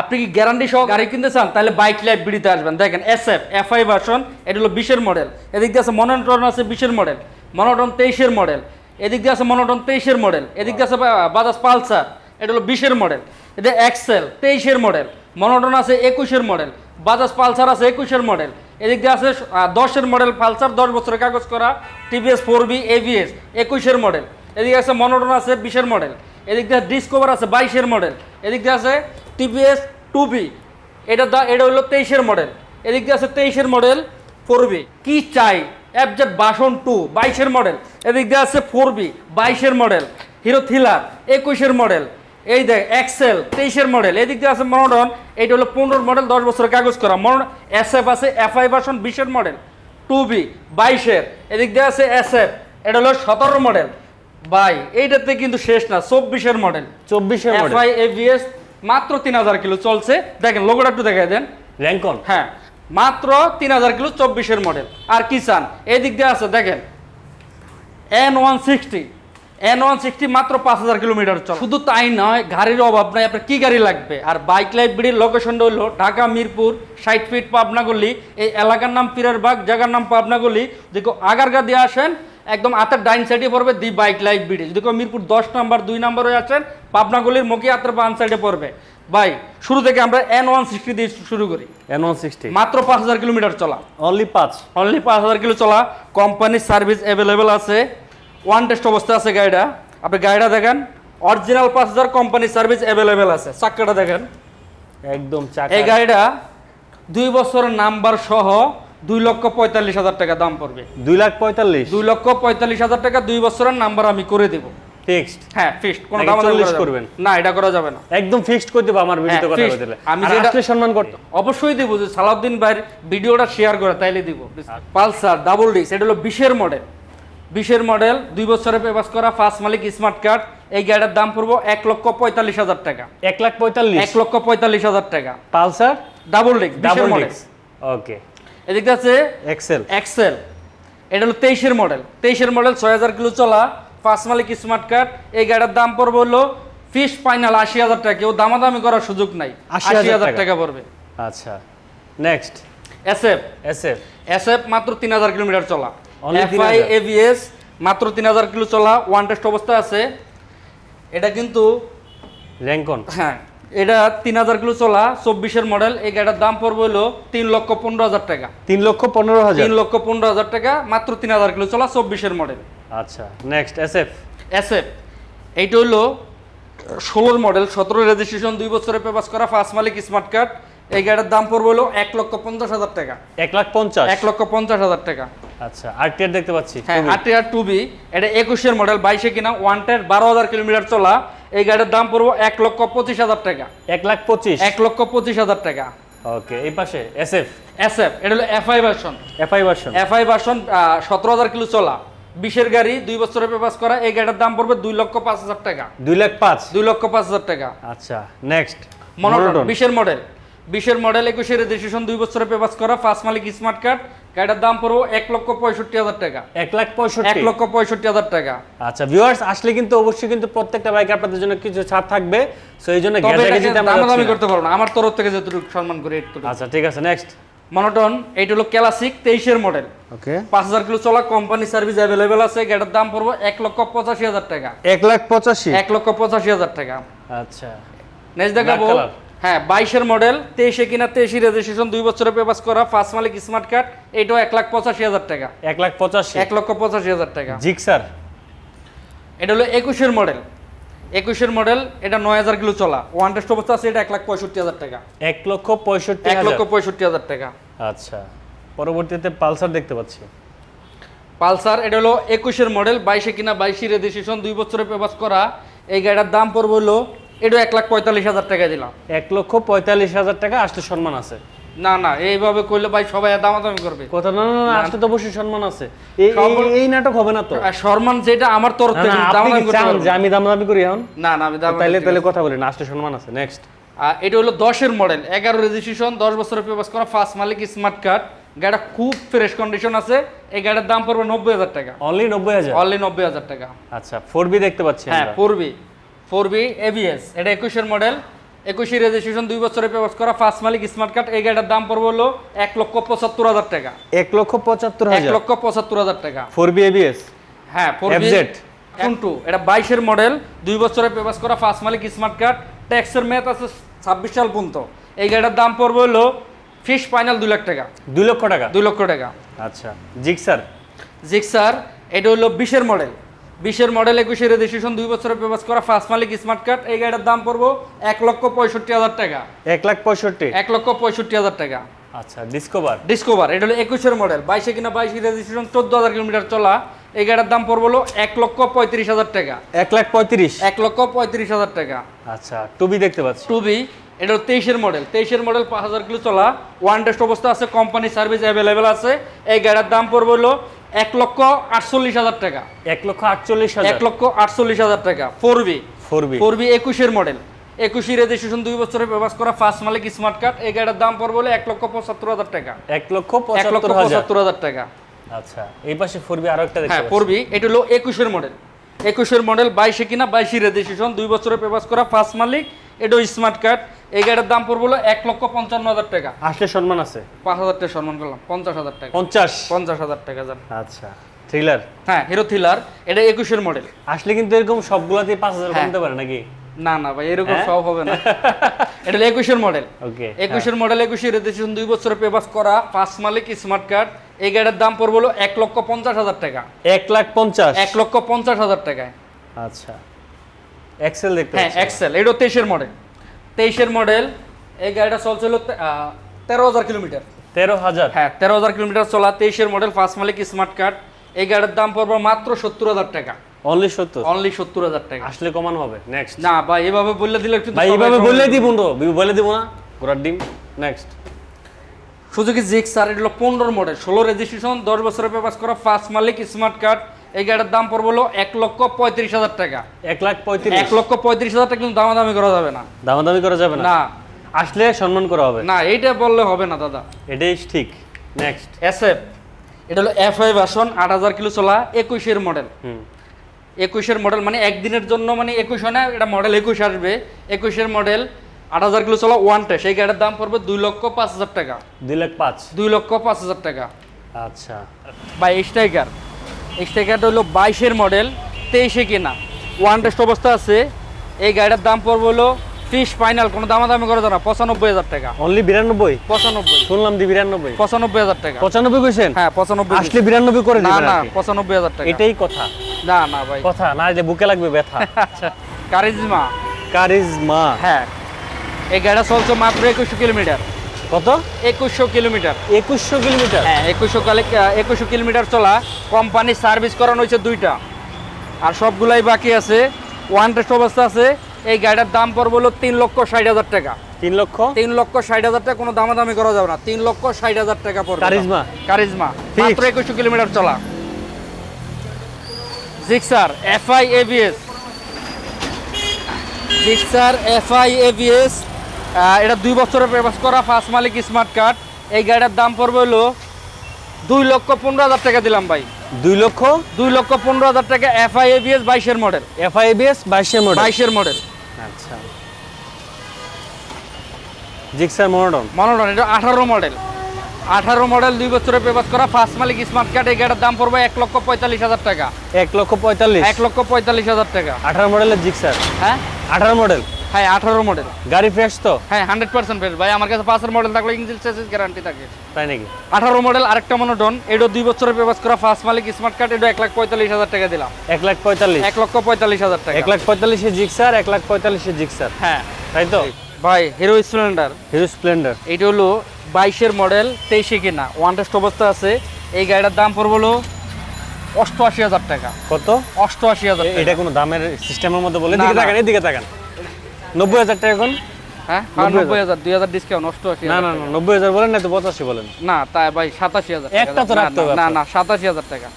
আপনি কি গ্যারান্টি সহ গাড়ি কিনতে চান? তাহলে বাইক লাইফ বিডিতে আসবেন। দেখেন S F F I version এটা হলো বিশের মডেল এদিক দিয়ে আছে মনোটন আছে বিশের মডেল মনোটন তেইশের মডেল এদিক দিয়ে আছে মনোটন তেইশের মডেল এদিক দিয়ে আছে বাজাজ পালসার এটা হলো বিশের মডেল এটা এক্সেল তেইশের মডেল মনোটন আছে একুশের মডেল বাজাজ পালসার আছে একুশের মডেল এদিক দিয়ে আছে দশের মডেল পালসার দশ বছরের কাগজ করা টিভিএস ফোর বি এভিএস একুশের মডেল এদিকে আছে মনোটন আছে বিশের মডেল এদিক দিয়ে ডিসকভার আছে বাইশের মডেল এদিক দিয়ে আছে টিভিএস টু বি এটা দা এটা হলো তেইশের মডেল। এদিক দিয়ে আছে তেইশের মডেল ফোর বি কি চাই? অ্যাবজেট বাসন টু বাইশের মডেল। এদিক দিয়ে আছে ফোর বি বাইশের মডেল। হিরো থিলার একুশের মডেল। এই দেখ এক্সেল তেইশের মডেল। এদিক দিয়ে আছে মনোডন এইটা হলো পনেরো মডেল দশ বছরের কাগজ করা। মনো এস এফ আছে এফ আই ভার্সন বিশের মডেল। টু বি বাইশের। এদিক দিয়ে আছে এস এফ এটা হলো সতেরো মডেল। বাই এইটাতে কিন্তু শেষ না চব্বিশের মডেল। চব্বিশের মডেল। এফআই এভিএস মাত্র তিন হাজার কিলো চলছে। দেখেন লোগোটা একটু দেখাই দেন। র্যাঙ্কন হ্যাঁ মাত্র তিন হাজার কিলো চব্বিশের মডেল আর কি চান এই দিক দিয়ে আছে দেখেন। N one sixty N one sixty মাত্র পাঁচ হাজার কিলোমিটার চল। শুধু তাই নয় গাড়ির অভাব নাই আপনার কি গাড়ি লাগবে? আর বাইক লাইফ বিডির লোকেশনটা হলো ঢাকা মিরপুর ষাট ফিট পাবনাগলি এই এলাকার নাম পীরের বাগ জায়গার নাম পাবনাগলি দেখো আগারগা দিয়ে আসেন একদম আতার ডাইন সাইডে পড়বে দি বাইক লাইফ বিডি। যদি কেউ মিরপুর দশ নাম্বার দুই নম্বরে আসেন পাবনাগলির মুখে হাতের বাম সাইডে পড়বে। ভাই শুরু থেকে আমরা এন ওয়ান সিক্সটি দিয়ে শুরু করি। এন ওয়ান সিক্সটি মাত্র পাঁচ হাজার কিলোমিটার চলা। অনলি পাঁচ। অনলি পাঁচ হাজার কিলো চলা। কোম্পানির সার্ভিস অ্যাভেলেবেল আছে। ওয়ান টেস্ট অবস্থা আছে গাড়িটা। আপনি গাড়িটা দেখেন। অরিজিনাল পাঁচ হাজার কোম্পানির সার্ভিস অ্যাভেলেবেল আছে। চাক্কাটা দেখেন। একদম চাকা। এই গাড়িটা দুই বছরের নাম্বার সহ দুই লক্ষ পঁয়তাল্লিশ হাজার টাকা দাম পড়বে। দুই লাখ পঁয়তাল্লিশ? দুই লক্ষ পঁয়তাল্লিশ হাজার টাকা দুই বছরের নাম্বার আমি করে দেব। ফিক্সড? হ্যাঁ ফিক্সড কোনো দাম করবেন? না এটা করা যাবে না। একদম ফিক্সড করে দেবো আমার ভিডিওতে কথা fixed। আমি আমি যেটা- সম্মান করতে। অবশ্যই দিব যে সালাউদ্দিন ভাইয়ের ভিডিওটা শেয়ার করে তাইলে দিব। পালসার ডাবল ডিস্ক এটা হলো বিশের মডেল বিশের মডেল দুই বছরের পেপাস করা ফার্স্ট মালিক স্মার্ট কার্ড এই গাড়িটার দাম পড়ব এক লক্ষ পঁয়তাল্লিশ হাজার টাকা। এক লাখ পঁয়তাল্লিশ? এক লক্ষ পঁয়তাল্লিশ হাজার টাকা। Pulsar double disc double disc okay এদিকে আছে এক্সেল এক্সেল এটা হলো তেইশের মডেল তেইশের মডেল ছয় হাজার কিলো চলা ফার্স্ট মালিক স্মার্ট কার্ড এই গাড়ির দাম পড়বে হলো ফিস ফাইনাল আশি হাজার টাকা। কেউ দামাদামি করার সুযোগ নাই। 80,000 আশি হাজার টাকা। পড়বে। আচ্ছা next S F S F SF মাত্র তিন হাজার কিলোমিটার চলা। এফআই 3000 এভিএস মাত্র তিন হাজার কিলো চলা। ওয়ান টেস্ট অবস্থা আছে। এটা কিন্তু র্যাঙ্কন হ্যাঁ এটা তিন হাজার কিলো চলা চব্বিশের মডেল এই গাড়িটার দাম পড়বে হলো তিন লক্ষ পনেরো হাজার টাকা। তিন লক্ষ পনেরো হাজার? তিন লক্ষ পনেরো হাজার টাকা মাত্র তিন হাজার কিলো চলা চব্বিশের মডেল আচ্ছা নেক্সট এস এফ এসএফ এইটা হলো ষোলোর মডেল সতেরো রেজিস্ট্রেশন দুই বছরের পেপাস করা ফার্স্ট মালিক স্মার্ট কার্ড এই গাড়ির দাম পড়বে হলো এক লক্ষ পঞ্চাশ হাজার টাকা। এক লাখ পঞ্চাশ? এক লক্ষ পঞ্চাশ হাজার টাকা। আচ্ছা আর আরটিআর দেখতে পাচ্ছি হ্যাঁ। আরটিআর টু বি এটা একুশের মডেল বাইশে কিনা ওয়ান টেন বারো হাজার কিলোমিটার চলা। এই গাড়ির দাম পড়ব এক লক্ষ পঁচিশ হাজার টাকা। এক লাখ পঁচিশ? এক লক্ষ পঁচিশ হাজার টাকা। ওকে এই পাশে এস এফ এস এফ এটা হলো FI version FI version FI version সতেরো হাজার কিলো চলা। বিশের গাড়ি দুই বছরের পেপাস করা এই গাড়ির দাম পড়বে দুই লক্ষ পাঁচ হাজার টাকা। দুই লাখ পাঁচ? দুই লক্ষ পাঁচ হাজার টাকা। আচ্ছা নেক্সট মনোটন বিশের মডেল বিশের মডেল একুশের রেজিস্ট্রেশন দুই বছরের পেপাস করা ফার্স্ট মালিক স্মার্ট কার্ড গাড়ির দাম পড়ব এক লক্ষ পঁয়ষট্টি হাজার টাকা। এক লাখ পঁয়ষট্টি। এক লক্ষ পঁয়ষট্টি হাজার টাকা। আচ্ছা ভিউয়ার্স আসলে কিন্তু অবশ্যই কিন্তু প্রত্যেকটা বাইক আপনাদের জন্য কিছু ছাড় থাকবে সো এই জন্য দামাদামি করতে পারব না। আমার তরফ থেকে যতটুকু সম্মান করি একটু আচ্ছা ঠিক আছে নেক্সট মনোটন এইটা হলো ক্লাসিক তেইশের মডেল ওকে পাঁচ হাজার কিলো চলা কোম্পানি সার্ভিস অ্যাভেলেবেল আছে গাড়ির দাম পড়ব এক লক্ষ পঁচাশি হাজার টাকা। এক লাখ পঁচাশি। এক লক্ষ পঁচাশি হাজার টাকা। আচ্ছা। নেক্সট দেখাবো। হ্যাঁ বাইশের মডেল তেইশে কিনা তেইশি রেজিস্ট্রেশন দুই বছরের পেপাস করা ফার্স্ট মালিক স্মার্ট কার্ড এইটাও এক লাখ পঁচাশি হাজার টাকা। এক লাখ পঁচাশি? এক লক্ষ পঁচাশি হাজার টাকা। জিক্সার? এটা হলো একুশের মডেল একুশের মডেল এটা নয় হাজার কিলো চলা। ওয়ান টেস্ট অবস্থা আছে এটা এক লাখ পঁয়ষট্টি হাজার টাকা। এক লক্ষ পঁয়ষট্টি এক লক্ষ পঁয়ষট্টি হাজার টাকা। আচ্ছা। পরবর্তীতে পালসার দেখতে পাচ্ছি। পালসার এটা হলো একুশের মডেল বাইশে কিনা বাইশে রেজিস্ট্রেশন দুই বছরের পেপাস করা। এই গাড়িটার দাম পড়বে হলো এটাও এক লাখ পঁয়তাল্লিশ হাজার টাকা দিলাম। এক লক্ষ পঁয়তাল্লিশ হাজার টাকা আসলে সম্মান আছে। না না এইভাবে করলে ভাই সবাই দামাদামি করবে। কথা না না আসলে তো অবশ্যই সম্মান আছে। এই- নাটক হবে না তো? সম্মান যেটা আমার তরফ থেকে দামাদামি করতে যে আমি দাম দামি করি এখন? না না আমি দামাদামি করতে তাহলে কথা আসলে সম্মান আছে নেক্সট এটা হলো দশের মডেল এগারো রেজিস্ট্রেশন দশ বছরের পেপাস করা ফার্স্ট মালিক স্মার্ট কার্ড গাড়িটা খুব ফ্রেশ কন্ডিশন আছে এই গাড়ির দাম পড়বে নব্বই হাজার টাকা। অনলি নব্বই হাজার? অনলি নব্বই হাজার টাকা। আচ্ছা ফোর বি দেখতে পাচ্ছি হ্যাঁ four V four V ABS এটা একুশের মডেল একুশে রেজিস্ট্রেশন দুই বছরের পেপার করা। ফার্স্ট মালিক স্মার্ট কার্ড এই গাড়িটার দাম পড়বে হলো এক লক্ষ পঁচাত্তর হাজার টাকা। এক লক্ষ পঁচাত্তর এক লক্ষ পঁচাত্তর হাজার টাকা। ফোর বি এবিএস হ্যাঁ FZ এখন টু এটা বাইশের মডেল দুই বছরের পেপার করা। ফার্স্ট মালিক স্মার্ট কার্ড ট্যাক্সের মেয়াদ আছে ছাব্বিশ সাল পর্যন্ত। এই গাড়িটার দাম পড়বে হলো ফিস ফাইনাল দুই লাখ টাকা। দুই লক্ষ টাকা? দুই লক্ষ টাকা। আচ্ছা। জিক্সার জিক্সার এটা হলো বিশের মডেল বিশের মডেল একুশে রেজিস্ট্রেশন দুই বছরের পেপার করা ফার্স্ট মালিক স্মার্ট কার্ড এই গাড়িটার দাম পড়ব এক লক্ষ পঁয়ষট্টি হাজার টাকা। এক লাখ পঁয়ষট্টি। এক লক্ষ পঁয়ষট্টি হাজার টাকা। আচ্ছা ডিসকভার ডিসকভার এটা হলো একুশের মডেল বাইশে কিনা বাইশে রেজিস্ট্রেশন চোদ্দ হাজার কিলোমিটার চলা। এই গাড়ির দাম পড়ব হলো এক লক্ষ পঁয়ত্রিশ হাজার টাকা। এক লাখ পঁয়ত্রিশ। এক লক্ষ পঁয়ত্রিশ হাজার টাকা। আচ্ছা টুবি দেখতে পাচ্ছি। টুবি এটা হলো তেইশের মডেল তেইশের মডেল পাঁচ হাজার কিলো চলা। ওয়ান টেস্ট অবস্থা আছে কোম্পানি সার্ভিস অ্যাভেলেবেল আছে। এই গাড়ির দাম পড়বে হলো এক লক্ষ আটচল্লিশ হাজার টাকা। এক লক্ষ আটচল্লিশ এক লক্ষ আটচল্লিশ হাজার টাকা। Four V. Four V. Four V একুশের মডেল একুশি রেজিস্ট্রেশন দুই বছরের ব্যবহার করা ফার্স্ট মালিক স্মার্ট কার্ড এই গাড়ির দাম পড়বে হলো এক লক্ষ পঁচাত্তর হাজার টাকা। এক লক্ষ এক লক্ষ পঁচাত্তর হাজার টাকা। আচ্ছা এই পাশে ফোর বি আরও একটা হ্যাঁ ফোর বি এটা হলো একুশের মডেল একুশের মডেল বাইশে কিনা বাইশে রেজিস্ট্রেশন দুই বছরের পেপার করা ফার্স্ট মালিক এটা স্মার্ট কার্ড এই গাড়ির দাম পড়বে এক লক্ষ পঞ্চান্ন হাজার টাকা। আসলে সম্মান আছে? পাঁচ হাজার টাকা সম্মান করলাম পঞ্চাশ হাজার টাকা। পঞ্চাশ? পঞ্চাশ হাজার টাকা যান আচ্ছা থ্রিলার হ্যাঁ হিরো থ্রিলার এটা একুশের মডেল আসলে কিন্তু এরকম সবগুলাতেই পাঁচ হাজার হ্যাঁ। কমতে পারে নাকি? না না ভাই এরকম হ্যাঁ? সব হবে না। এটা একুশের মডেল ওকে একুশের মডেল একুশের রেজিস্ট্রেশন দুই বছরের পেপার করা ফার্স্ট মালিক স্মার্ট কার্ড এই গাড়ির দাম পড়বে হলো এক লক্ষ পঞ্চাশ হাজার টাকা। এক লাখ পঞ্চাশ? এক লক্ষ পঞ্চাশ হাজার টাকায়। আচ্ছা এক্সেল দেখতে হ্যাঁ এক্সেল এটা তেইশের মডেল তেইশের মডেল এই গাড়িটা চলছিল তেরো হাজার কিলোমিটার। তেরো হাজার? হ্যাঁ তেরো হাজার কিলোমিটার চলা তেইশের মডেল ফার্স্ট মালিক স্মার্ট কার্ড এই গাড়ির দাম পড়বে মাত্র সত্তর হাজার টাকা। অনলি সত্তর? অনলি সত্তর হাজার টাকা। আসলে কমানো হবে নেক্সট না ভাই এভাবে বললে দিলে একটু ভাই বললে দিব বলে দিব না। ঘোড়ার ডিম নেক্সট সুজুকি জিক্স আর এটা হলো পনেরো মডেল ষোলো রেজিস্ট্রেশন দশ বছরের পেপার করা ফার্স্ট মালিক স্মার্ট কার্ড এই গাড়ির দাম পড়বে হলো এক লক্ষ পঁয়ত্রিশ হাজার টাকা। এক লাখ পঁয়ত্রিশ। এক লক্ষ পঁয়ত্রিশ হাজার টাকা কিন্তু দামাদামি করা যাবে না। দামাদামি করা যাবে না? আসলে সম্মান করা হবে। না এইটা বললে হবে না দাদা। এটাই ঠিক। নেক্সট এসএফ এটা হলো এফ আই ভার্সন আট হাজার কিলো চলা একুশের মডেল হুম। একুশের মডেল মানে একদিনের জন্য মানে একুশ হয় না এটা মডেল একুশ আসবে। একুশের মডেল আট হাজার কিলো চলা ওয়ান টেস্ট এই গাড়ির দাম পড়বে দুই লক্ষ পাঁচ হাজার টাকা। দুই লাখ পাঁচ। দুই লক্ষ পাঁচ হাজার টাকা। আচ্ছা। বা স্ট্রাইকার স্ট্রাইকারটা হলো বাইশের মডেল তেইশে কেনা। ওয়ান টেস্ট অবস্থা আছে। এই গাড়িটার দাম পড়বে হলো ফিস ফাইনাল কোনো দামাদামি করা যায় না পঁচানব্বই হাজার টাকা। অনলি বিরানব্বই? পঁচানব্বই। শুনলাম দি বিরানব্বই। পঁচানব্বই হাজার টাকা। পঁচানব্বই কইছেন হ্যাঁ পঁচানব্বই আসলে বিরানব্বই করে না না পঁচানব্বই হাজার টাকা। এটাই কথা। না না ভাই। কথা না যে বুকে লাগবে ব্যথা। আচ্ছা কারিজমা। কারিজমা। হ্যাঁ। এই গাড়িটা চলছে মাত্র একুশ কিলোমিটার। কত? একুশশো কিলোমিটার। একুশশো কিলোমিটার? হ্যাঁ একুশশো একুশশো কিলোমিটার চলা কোম্পানি সার্ভিস করানো হয়েছে দুইটা। আর সবগুলাই বাকি আছে ওয়ান টেস্ট অবস্থা আছে এই গাড়িটার দাম পড়বে হলো তিন লক্ষ ষাট হাজার টাকা। তিন লক্ষ? তিন লক্ষ ষাট হাজার টাকা কোনো দামাদামি করা যাবে না। তিন লক্ষ ষাট হাজার টাকা পড়বে। কারিজমা? কারিজমা। মাত্র একুশশো কিলোমিটার চলা। Gixxer FI ABS Gixxer FI ABS এটা দুই বছরের পেপাস করা ফার্স্ট মালিক স্মার্ট কার্ড। এই গাড়িটার দাম পড়বে হলো দুই লক্ষ পনেরো হাজার টাকা দিলাম ভাই। দুই লক্ষ? দুই লক্ষ পনেরো হাজার টাকা এফআই এবিএস বাইশের মডেল এফআইবিএস বাইশের মডেল বাইশের মডেল আচ্ছা। জিক্সার মনোডন? মনোটন এটা আঠারো মডেল আঠারো মডেল দুই বছরের পেপাস করা ফার্স্ট মালিক স্মার্ট কার্ড। এই গাড়ির দাম পড়বে এক লক্ষ পঁয়তাল্লিশ হাজার টাকা। এক লক্ষ পঁয়তাল্লিশ? এক লক্ষ পঁয়তাল্লিশ হাজার টাকা। আঠারো মডেলের জিক্সার? হ্যাঁ? আঠারো মডেল হ্যাঁ আঠারো মডেল গাড়ি ফ্রেশ তো? হ্যাঁ হান্ড্রেড পার্সেন্ট ফ্রেশ ভাই আমার কাছে পাঁচের মডেল থাকলে ইঞ্জিন চেসিস গ্যারান্টি থাকে। তাই নাকি? আঠারো মডেল আরেকটা মনোটন এটা দুই বছরের পেপাস করা ফার্স্ট মালিক স্মার্ট কার্ড এটা এক লাখ পঁয়তাল্লিশ হাজার টাকা দিলাম। এক লাখ পঁয়তাল্লিশ? এক লক্ষ পঁয়তাল্লিশ হাজার টাকা। এক লাখ পঁয়তাল্লিশে জিক্সার এক লাখ পঁয়তাল্লিশে জিক্সার হ্যাঁ। তাই তো? ভাই হিরো স্প্লেন্ডার হিরো স্প্লেন্ডার এইটা হলো বাইশের মডেল তেইশে কিনা। ওয়ান টেস্ট অবস্থা আছে। এই গাড়িটার দাম পড়বে হলো অষ্টআশি হাজার টাকা। কত? অষ্টআশি হাজার এটা কোনো দামের সিস্টেমের মধ্যে বলে? না। তাকান এদিকে তাকান। নব্বই হাজার টাকা এখন? হ্যাঁ? নব্বই নব্বই হাজার দুই হাজার ডিসকাউন্ট অষ্টআশি না না নব্বই হাজার বলেন না তো পঁচাশি বলেন। না তাই ভাই সাতাশি হাজার একটা তো না, রাখতে হবে না না সাতাশি হাজার টাকা।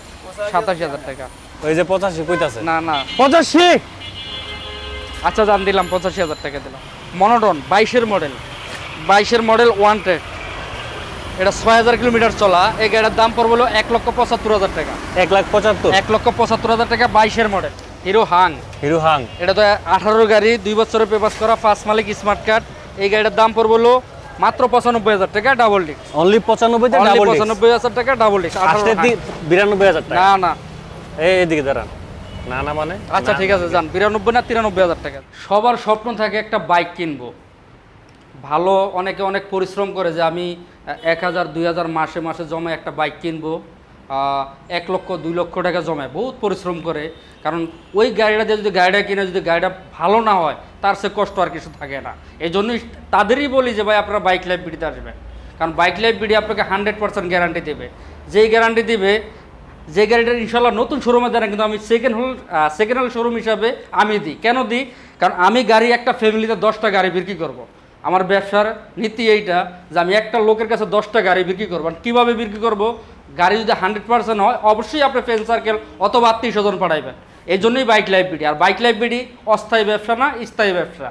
সাতাশি হাজার টাকা। ওই যে পঁচাশি কইতাছে। না না। পঁচাশি? আচ্ছা দাম দিলাম পঁচাশি হাজার টাকা দিলাম। মনোটন বাইশের মডেল বাইশের মডেল ওয়ান টেড এটা ছয় হাজার কিলোমিটার চলা। এই গাড়ির দাম পড়বে এক লক্ষ পঁচাত্তর হাজার টাকা। এক লাখ পঁচাত্তর। এক লক্ষ পঁচাত্তর হাজার টাকা বাইশের model hero Hang hero Hang এটা তো আঠারো গাড়ি দুই বছরের পেপার করা ফার্স্ট মালিক স্মার্ট কার্ড এই গাড়িটার দাম পড়ব হলো মাত্র পঁচানব্বই হাজার টাকা ডাবল ডিস্ক অনলি ডাবল পঁচানব্বই হাজার টাকা ডাবল ডিস্ক বিরানব্বই হাজার টাকা। না না। এই এদিকে দাঁড়ান। না না মানে? আচ্ছা ঠিক আছে যান। বিরানব্বই না তিরানব্বই হাজার টাকা। সবার স্বপ্ন থাকে একটা বাইক কিনবো। ভালো অনেকে অনেক পরিশ্রম করে যে আমি এক হাজার দুই হাজার মাসে মাসে জমে একটা বাইক কিনবো। এক লক্ষ, দুই লক্ষ টাকা জমায়, বহুত পরিশ্রম করে। কারণ ওই গাড়িটা দিয়ে যদি গাড়িটা কিনে, যদি গাড়িটা ভালো না হয়, তার সে কষ্ট আর কিছু থাকে না। এই জন্যই তাদেরই বলি যে, ভাই, আপনারা বাইক লাইফ বিডিতে আসবেন। কারণ বাইক লাইফ বিডি আপনাকে হান্ড্রেড পার্সেন্ট গ্যারান্টি দেবে। যেই গ্যারান্টি দিবে, যে গাড়িটা ইনশাল্লাহ নতুন শোরুমে দেয় না কিন্তু আমি সেকেন্ড হল সেকেন্ড হ্যান্ড শোরুম হিসাবে আমি দিই। কেন দিই? কারণ আমি গাড়ি, একটা ফ্যামিলিতে দশটা গাড়ি বিক্রি করব। আমার ব্যবসার নীতি এইটা যে, আমি একটা লোকের কাছে দশটা গাড়ি বিক্রি করব। কীভাবে বিক্রি করব? গাড়ি যদি হান্ড্রেড পার্সেন্ট হয়, অবশ্যই আপনি ফ্রেন্ড সার্কেল অথবা আত্মীয় স্বজন পাঠাইবেন। এই জন্যই বাইক লাইফ বিডি আর বাইক লাইফ বিডি অস্থায়ী ব্যবসা না, স্থায়ী ব্যবসা।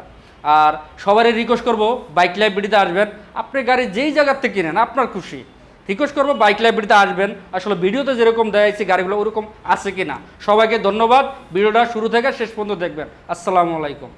আর সবারই রিকোয়েস্ট করব বাইক লাইফ বিডিতে আসবেন। আপনি গাড়ি যেই জায়গার থেকে কিনেন, আপনার খুশি। রিকোয়েস্ট করব বাইক লাইব্রেরিতে আসবেন। আসলে ভিডিওতে যেরকম দেখাইছি গাড়িগুলো, ওরকম আছে কি না সবাইকে ধন্যবাদ। ভিডিওটা শুরু থেকে শেষ পর্যন্ত দেখবেন। আসসালামু আলাইকুম।